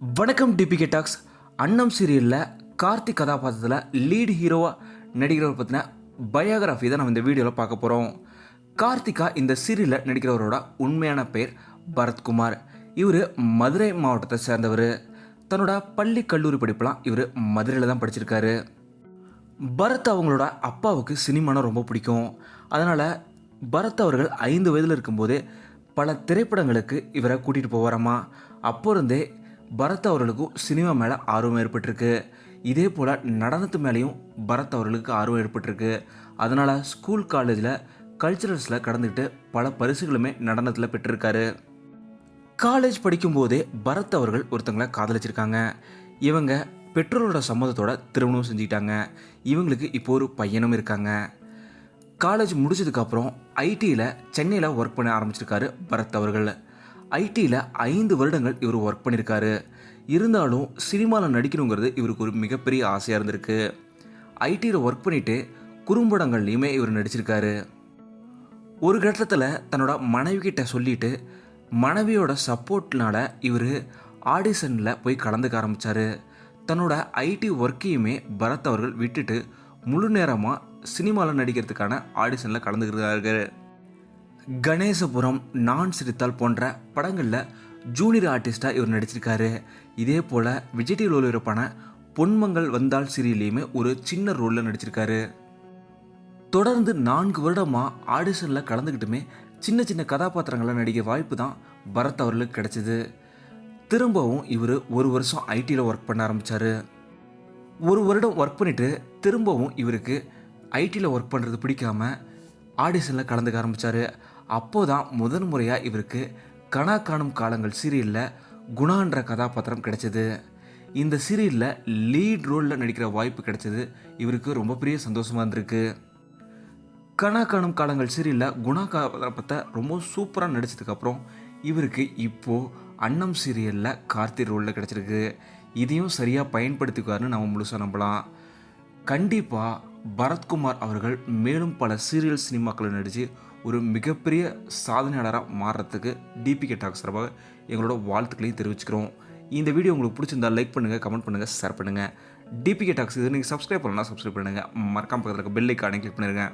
வணக்கம் DPK tax. அன்னம் சீரியலில் கார்த்திக் கதாபாத்திரத்தில் லீட் ஹீரோவாக நடிக்கிறவர் பற்றின பயோகிராஃபி தான் நம்ம இந்த வீடியோவில் பார்க்க போகிறோம் கார்த்திகா இந்த சீரியலில் நடிக்கிறவரோட உண்மையான பெயர் பரத்குமார். இவர் மதுரை மாவட்டத்தை சேர்ந்தவர். தன்னோட பள்ளி கல்லூரி படிப்பெல்லாம் இவர் மதுரையில் தான் படிச்சிருக்காரு. பரத் அவங்களோட அப்பாவுக்கு சினிமானா ரொம்ப பிடிக்கும். அதனால் பரத் அவர்கள் ஐந்து வயதில் இருக்கும்போது பல திரைப்படங்களுக்கு இவரை கூட்டிகிட்டு போவாராமா. அப்போ இருந்தே பரத் அவர்களுக்கும் சினிமா மேலே ஆர்வம் ஏற்பட்டிருக்கு. இதே போல் நடனத்து மேலேயும் பரத் அவர்களுக்கு ஆர்வம் ஏற்பட்டிருக்கு. அதனால் ஸ்கூல் காலேஜில் கல்ச்சுரல்ஸில் கடந்துக்கிட்டு பல பரிசுகளுமே நடனத்தில் பெற்றிருக்காரு. காலேஜ் படிக்கும்போதே பரத் அவர்கள் ஒருத்தங்களை காதலிச்சிருக்காங்க. இவங்க பெற்றோரோட சம்மதத்தோட திருமணம் செஞ்சுக்கிட்டாங்க. இவங்களுக்கு இப்போ ஒரு பையனும் இருக்காங்க. காலேஜ் முடிச்சதுக்கப்புறம் ஐடியில் சென்னையில் ஒர்க் பண்ண ஆரம்பிச்சிருக்காரு பரத் அவர்கள். ஐடியில் ஐந்து வருடங்கள் இவர் ஒர்க் பண்ணியிருக்காரு இருந்தாலும் சினிமாவில் நடிக்கணுங்கிறது இவருக்கு ஒரு மிகப்பெரிய ஆசையாக இருந்திருக்கு. ஐடியில் ஒர்க் பண்ணிவிட்டு குறும்படங்கள்லையுமே இவர் நடிச்சிருக்காரு. ஒரு கட்டத்தில் தன்னோட மனைவி கிட்ட சொல்லிட்டு மனைவியோட சப்போர்ட்னால இவர் ஆடிஷனில் போய் கலந்துக்க ஆரம்பித்தார் தன்னோட ஐடி ஒர்க்கையுமே பரத் அவர்கள் விட்டுட்டு முழு நேரமாக சினிமாவில் நடிக்கிறதுக்கான ஆடிஷனில் கலந்துக்கிறார்கள் கணேசபுரம் நான் சிரித்தால் போன்ற படங்களில் ஜூனியர் ஆர்டிஸ்டாக இவர் நடிச்சிருக்காரு. இதே போல் விஜய் டிவியில் ஒளிபரப்பான பொன்மங்கள் வந்தால் சீரியல்லையுமே ஒரு சின்ன ரோலில் நடிச்சிருக்காரு. தொடர்ந்து நான்கு வருடமாக ஆடிஷனில் கலந்துக்கிட்டுமே சின்ன சின்ன கதாபாத்திரங்களில் நடிக்க வாய்ப்பு தான் பரத் அவர்களுக்கு கிடைச்சிது. திரும்பவும் இவர் ஒரு வருஷம் ஐடியில் ஒர்க் பண்ண ஆரம்பித்தார் ஒரு வருடம் ஒர்க் பண்ணிவிட்டு திரும்பவும் இவருக்கு ஐடியில் ஒர்க் பண்ணுறது பிடிக்காம ஆடிஷனில் கலந்துக்க ஆரம்பித்தார் அப்போ தான் முதன் முறையாக இவருக்கு கனா காணும் காலங்கள் சீரியலில் குணான்ற கதாபாத்திரம் கிடைச்சது. இந்த சீரியலில் லீட் ரோலில் நடிக்கிற வாய்ப்பு கிடைச்சது இவருக்கு ரொம்ப பெரிய சந்தோஷமாக இருந்திருக்கு. கனா காணும் காலங்கள் சீரியலில் குணா கதாபாத்திரத்தை ரொம்ப சூப்பராக நடிச்சதுக்கப்புறம் இவருக்கு இப்போது அன்னம் சீரியலில் கார்த்தி ரோலில் கிடச்சிருக்கு. இதையும் சரியாக பயன்படுத்திக்குவார்னு நம்ம முழுசாக நம்பலாம். கண்டிப்பாக பரத்குமார் அவர்கள் மேலும் பல சீரியல் சினிமாக்களில் நடித்து ஒரு மிகப்பெரிய சாதனையாளராக மாறுறதுக்கு டிபிகே டாக் சார்பாக எங்களோட வாழ்த்துக்களையும் தெரிவிச்சுக்கிறோம். இந்த வீடியோ உங்களுக்கு பிடிச்சிருந்தா லைக் பண்ணுங்கள் கமெண்ட் பண்ணுங்கள் ஷேர் பண்ணுங்கள் டிபிகே டாக்ஸ் இது நீங்கள் சப்ஸ்கிரைப் பண்ணலாம் சப்ஸ்கிரைப் பண்ணுங்கள் மறக்காம பக்கத்தில் இருக்க பெல் ஐக்கானே கிளிக் பண்ணிருங்க.